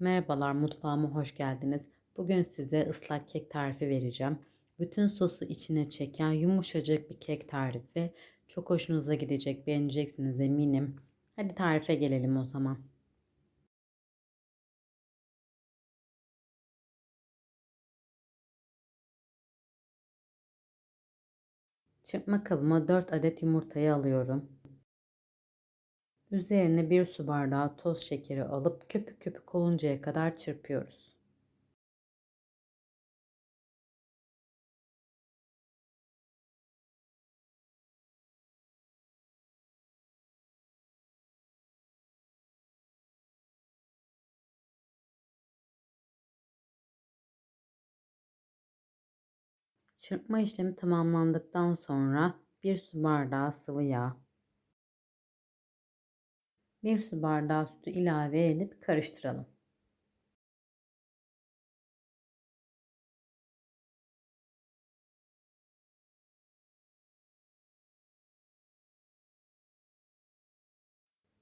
Merhabalar, mutfağıma hoş geldiniz. Bugün size ıslak kek tarifi vereceğim. Bütün sosu içine çeken yumuşacık bir kek tarifi. Çok hoşunuza gidecek, beğeneceksiniz eminim. Hadi tarife gelelim o zaman. Çırpma kabıma 4 adet yumurtayı alıyorum. Üzerine 1 su bardağı toz şekeri alıp köpük köpük oluncaya kadar çırpıyoruz. Çırpma işlemi tamamlandıktan sonra 1 su bardağı sıvı yağ, 1 su bardağı sütü ilave edip karıştıralım.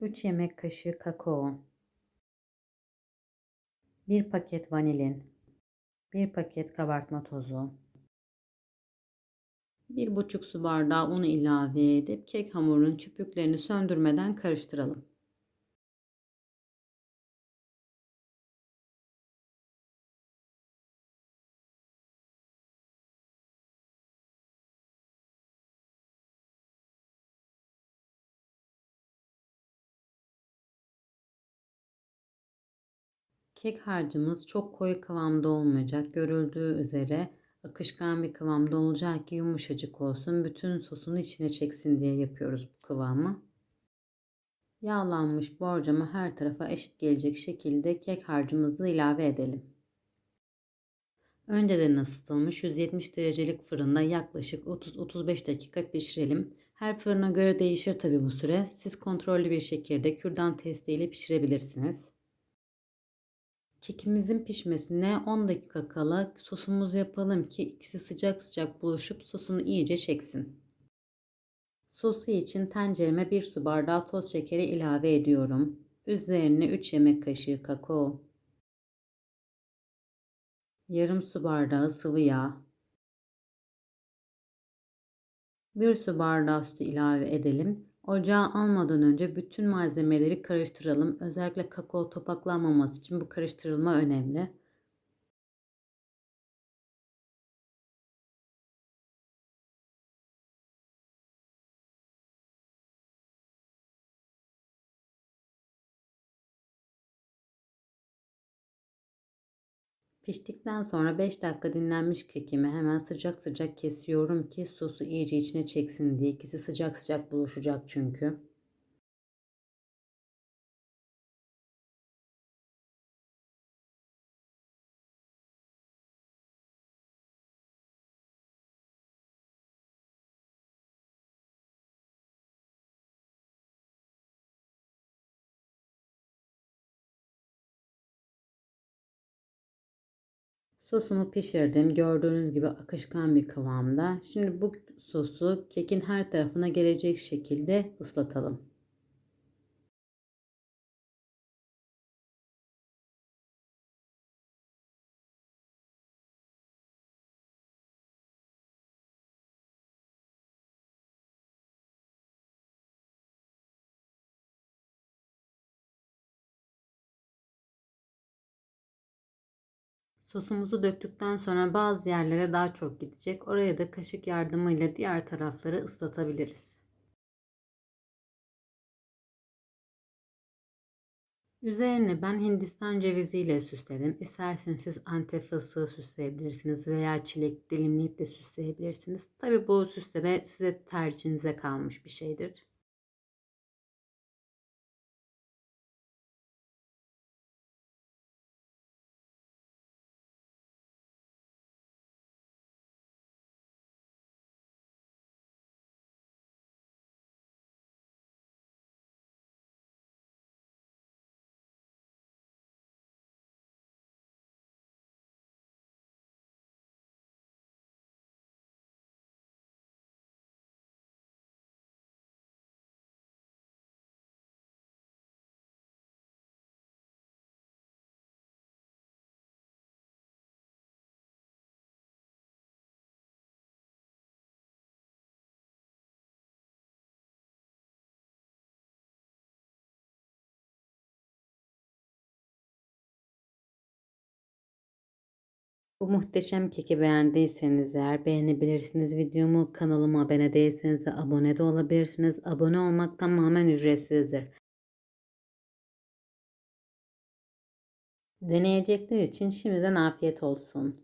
Üç yemek kaşığı kakao, 1 paket vanilin, 1 paket kabartma tozu, 1,5 su bardağı un ilave edip kek hamurunun köpüklerini söndürmeden karıştıralım. Kek harcımız çok koyu kıvamda olmayacak. Görüldüğü üzere akışkan bir kıvamda olacak ki yumuşacık olsun. Bütün sosunu içine çeksin diye yapıyoruz bu kıvamı. Yağlanmış borcama her tarafa eşit gelecek şekilde kek harcımızı ilave edelim. Önceden ısıtılmış 170 derecelik fırında yaklaşık 30-35 dakika pişirelim. Her fırına göre değişir tabi bu süre. Siz kontrollü bir şekilde kürdan testiyle pişirebilirsiniz. Kekimizin pişmesine 10 dakika kala sosumuzu yapalım ki ikisi sıcak sıcak buluşup sosunu iyice çeksin. Sosu için tencereme 1 su bardağı toz şekeri ilave ediyorum. Üzerine 3 yemek kaşığı kakao, yarım su bardağı sıvı yağ, 1 su bardağı sütü ilave edelim. Ocağa almadan önce bütün malzemeleri karıştıralım. Özellikle kakao topaklanmaması için bu karıştırılma önemli. Piştikten sonra 5 dakika dinlenmiş kekimi hemen sıcak sıcak kesiyorum ki sosu iyice içine çeksin diye. İkisi sıcak sıcak buluşacak çünkü. Sosumu pişirdim. Gördüğünüz gibi akışkan bir kıvamda. Şimdi bu sosu kekin her tarafına gelecek şekilde ıslatalım. Sosumuzu döktükten sonra bazı yerlere daha çok gidecek. Oraya da kaşık yardımıyla diğer tarafları ıslatabiliriz. Üzerine ben Hindistan cevizi ile süsledim. İsterseniz siz antep fıstığı süsleyebilirsiniz veya çilek dilimleyip de süsleyebilirsiniz. Tabi bu süsleme size tercihinize kalmış bir şeydir. Bu muhteşem keki beğendiyseniz eğer beğenebilirsiniz videomu. Kanalıma abone değilseniz de abone de olabilirsiniz. Abone olmak tamamen ücretsizdir. Deneyecekler için şimdiden afiyet olsun.